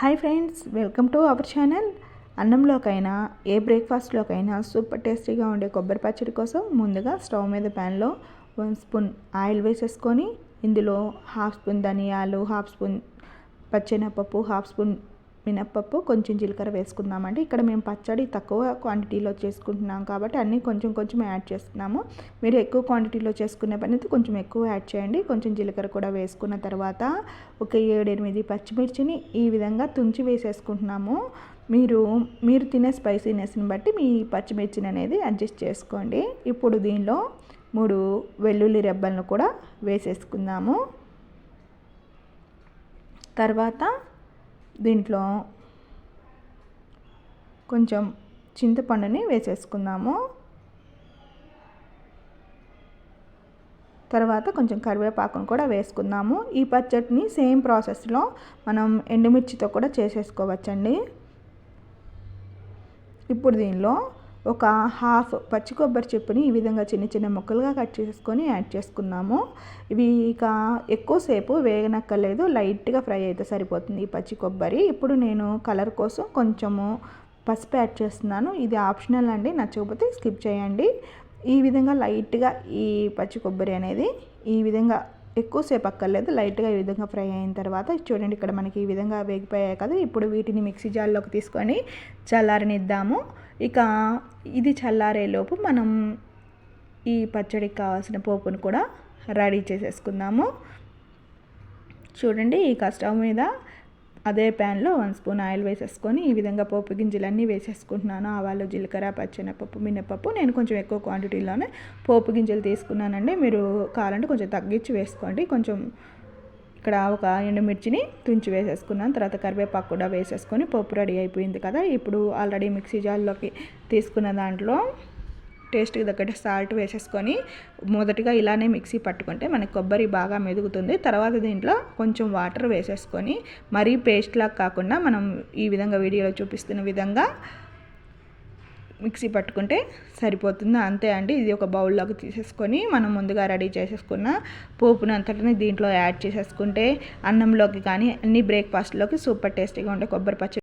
Hi friends welcome to our channel. అన్నంలోకైనా ఏ బ్రేక్ఫాస్ట్లోకైనా super టేస్టీగా ఉండే కొబ్బరి పచ్చడి కోసం ముందుగా స్టవ్ మీద ప్యాన్లో వన్ స్పూన్ ఆయిల్ వేసేసుకొని ఇందులో హాఫ్ స్పూన్ ధనియాలు హాఫ్ స్పూన్ పచ్చెనపప్పు హాఫ్ స్పూన్ మినప్పప్పు కొంచెం జీలకర్ర వేసుకుందామండి. ఇక్కడ మేము పచ్చడి తక్కువ క్వాంటిటీలో చేసుకుంటున్నాం కాబట్టి అన్నీ కొంచెం కొంచెం యాడ్ చేస్తున్నాము. మీరు ఎక్కువ క్వాంటిటీలో చేసుకునే పని అయితే కొంచెం ఎక్కువ యాడ్ చేయండి. కొంచెం జీలకర్ర కూడా వేసుకున్న తర్వాత ఒక ఏడెనిమిది పచ్చిమిర్చిని ఈ విధంగా తుంచి వేసేసుకుంటున్నాము. మీరు మీరు తినే స్పైసీనెస్ని బట్టి మీ పచ్చిమిర్చిని అనేది అడ్జస్ట్ చేసుకోండి. ఇప్పుడు దీనిలో మూడు వెల్లుల్లి రెబ్బలను కూడా వేసేసుకుందాము. తర్వాత దీంట్లో కొంచెం చింతపండుని వేసేసుకుందాము. తర్వాత కొంచెం కరివేపాకును కూడా వేసుకుందాము. ఈ పచ్చడిని సేమ్ ప్రాసెస్లో మనం ఎండుమిర్చితో కూడా చేసేసుకోవచ్చండి. ఇప్పుడు దీనిలో ఒక హాఫ్ పచ్చి కొబ్బరి చెప్పుని ఈ విధంగా చిన్న చిన్న ముక్కలుగా కట్ చేసుకొని యాడ్ చేసుకున్నాము. ఇవి ఇక ఎక్కువసేపు వేగనక్కర్లేదు లైట్గా ఫ్రై అయితే సరిపోతుంది ఈ పచ్చి కొబ్బరి. ఇప్పుడు నేను కలర్ కోసం కొంచెము పసుపు యాడ్ చేస్తున్నాను. ఇది ఆప్షనల్ అండి నచ్చకపోతే స్కిప్ చేయండి. ఈ విధంగా లైట్గా ఈ పచ్చి కొబ్బరి అనేది ఈ విధంగా ఎక్కువసేపు అక్కర్లేదు లైట్గా ఈ విధంగా ఫ్రై అయిన తర్వాత చూడండి ఇక్కడ మనకి ఈ విధంగా వేగిపోయాయి కదా ఇప్పుడు వీటిని మిక్సీ జార్లోకి తీసుకొని చల్లారనిద్దాము. ఇక ఇది చల్లారేలోపు మనం ఈ పచ్చడికి కావాల్సిన పోపును కూడా రెడీ చేసేసుకుందాము. చూడండి ఈ కస్టవ్ మీద అదే ప్యాన్లో వన్ స్పూన్ ఆయిల్ వేసేసుకొని ఈ విధంగా పోపు గింజలన్నీ వేసేసుకుంటున్నాను. ఆవాలు జీలకర్ర పచ్చెనపప్పు మినపప్పు. నేను కొంచెం ఎక్కువ క్వాంటిటీలోనే పోపు గింజలు తీసుకున్నానండి. మీరు కావాలంటే కొంచెం తగ్గించి వేసుకోండి. కొంచెం ఇక్కడ ఒక ఎండుమిర్చిని తుంచి వేసేసుకున్నాను. తర్వాత కరివేపాకు కూడా వేసేసుకొని పప్పు రెడీ అయిపోయింది కదా. ఇప్పుడు ఆల్రెడీ మిక్సీ జార్లోకి తీసుకున్న దాంట్లో టేస్ట్కి తగ్గట్టు సాల్ట్ వేసేసుకొని మొదటిగా ఇలానే మిక్సీ పట్టుకుంటే మనకి కొబ్బరి బాగా మెదుగుతుంది. తర్వాత దీంట్లో కొంచెం వాటర్ వేసేసుకొని మరీ పేస్ట్లాగా కాకుండా మనం ఈ విధంగా వీడియోలో చూపిస్తున్న విధంగా మిక్సీ పట్టుకుంటే సరిపోతుంది. అంతే అండి. ఇది ఒక బౌల్లోకి తీసేసుకొని మనం ముందుగా రెడీ చేసేసుకున్న పోపును అంతటిని దీంట్లో యాడ్ చేసేసుకుంటే అన్నంలోకి కానీ అన్ని బ్రేక్ఫాస్ట్లోకి సూపర్ టేస్టీగా ఉండే కొబ్బరి పచ్చడి